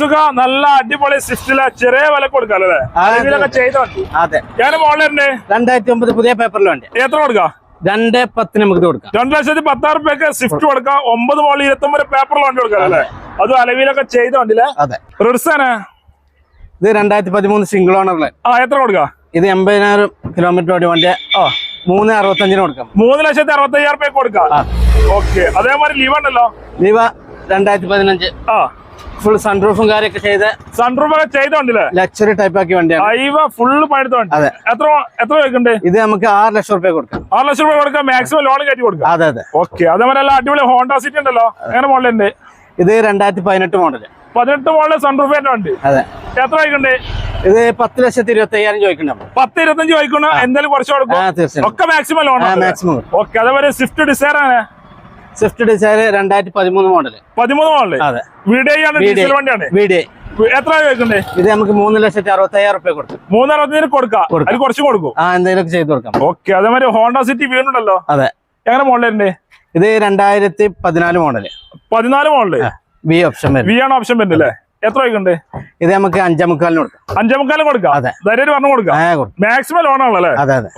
സുഖ നല്ല അടിപൊളി സ്വിഫ്റ്റിലെ ചെറിയ വില കൊടുക്കാം അല്ലേ. ഇതിലൊക്കെ ചെയ്ത വണ്ടി അതെ. ഞാൻ മോളിലുണ്ട് രണ്ടായിരത്തി ഒമ്പത് പുതിയ പേപ്പറിൽ വണ്ടി? എത്ര കൊടുക്കാം? രണ്ട് പത്തിന് നമുക്ക് കൊടുക്കാം. രണ്ടു ലക്ഷത്തി പത്താറ് രൂപയ്ക്ക് സ്വിഫ്റ്റ് കൊടുക്കാം. ഒമ്പത് മോളിൽ ഇരുപത്തി ഒമ്പത് പേപ്പറിൽ വണ്ടി കൊടുക്കാം അല്ലേ? അത്. അലവിലൊക്കെ ചെയ്ത വണ്ടിയിലെ അതെ. ഇത് രണ്ടായിരത്തി പതിമൂന്ന് സിംഗിൾ ഓണറിലെ. ആ എത്ര കൊടുക്കാം? ഇത് എൺപതിനായിരം കിലോമീറ്റർ ഓടി വണ്ടി ഓ മൂന്ന് അറുപത്തഞ്ചിന് കൊടുക്കാം. മൂന്ന് ലക്ഷത്തി അറുപത്തയ്യായിരം രൂപ കൊടുക്കാം. ഓക്കെ. അതേമാതിരി ലീവ് ഉണ്ടല്ലോ. ലീവ രണ്ടായിരത്തി പതിനഞ്ച് ആ ഫുൾ സൺറൂഫും കാര്യമൊക്കെ ചെയ്ത് സൺറൂഫ് ഒക്കെ ചെയ്ത വണ്ടിയില്ലേ ലക്ഷറി ടൈപ്പ് ആക്കി വണ്ടിയാണ് ഫുള്ള് അതെ. എത്ര എത്ര ചോദിക്കണ്ടേ ഇത് നമുക്ക് ആറ് ലക്ഷം റുപ്യ കൊടുക്കാം. ആറ് ലക്ഷം രൂപ കൊടുക്കാം മാക്സിമം ലോൺ കയറ്റി കൊടുക്കാം. അതെ അതെ. ഓക്കെ അതേപോലെ അടിപൊളി ഹോണ്ട സിറ്റി ഉണ്ടല്ലോ. അങ്ങനെ ഉണ്ട്? ഇത് രണ്ടായിരത്തി പതിനെട്ട് മോഡൽ പതിനെട്ട് മോഡൽ തന്നെ വണ്ടി. അതെ. എത്ര ചോദിക്കണ്ടേ ഇത് പത്ത് ലക്ഷത്തി ഇരുപത്തി അയ്യായിരം ചോദിക്കണം പത്ത് ഇരുപത്തഞ്ച് ചോദിക്കണം എന്തായാലും കുറച്ച് കൊടുക്കും. ഒക്കെ മാക്സിമം ലോൺ മാക്സിമം ഓക്കെ അതേപോലെ സ്വിഫ്റ്റ് ഡിസൈർ ആണ്. സ്വിഫ്റ്റ് ഡിസൈർ രണ്ടായിരത്തി പതിമൂന്ന് മോഡൽ പതിമൂന്ന് മോഡൽ അതെ. വീഡിയോ വണ്ടിയാണ്. വീഡിയോ എത്ര ചോദിക്കണ്ടേ ഇത് നമുക്ക് മൂന്ന് ലക്ഷത്തി അറുപത്തയ്യായിരം റുപ്യ കൊടുക്കാം. മൂന്നറുപത്തിന് കൊടുക്കാം. കൊടുക്കാം. കുറച്ചും കൊടുക്കും. ആ എന്തെങ്കിലും ചെയ്ത് കൊടുക്കാം. ഓക്കെ അതേമാതിരി ഹോണ്ട സിറ്റി വീണുണ്ടല്ലോ അതെ. എങ്ങനെ മോഡലേ ഇത് രണ്ടായിരത്തി പതിനാല് മോഡൽ പതിനാല് മോഡൽ വി ഓപ്ഷൻ വി ആണ് ഓപ്ഷൻ വരുന്നല്ലേ എത്ര ഇത് നമുക്ക് അഞ്ചേ മുക്കാലിന് കൊടുക്കാം. അഞ്ചേ മുക്കാലും കൊടുക്കാം. അതെ. ധൈര്യം പറഞ്ഞു കൊടുക്കാം. മാക്സിമം ലോൺ ആണല്ലേ അതെ അതെ.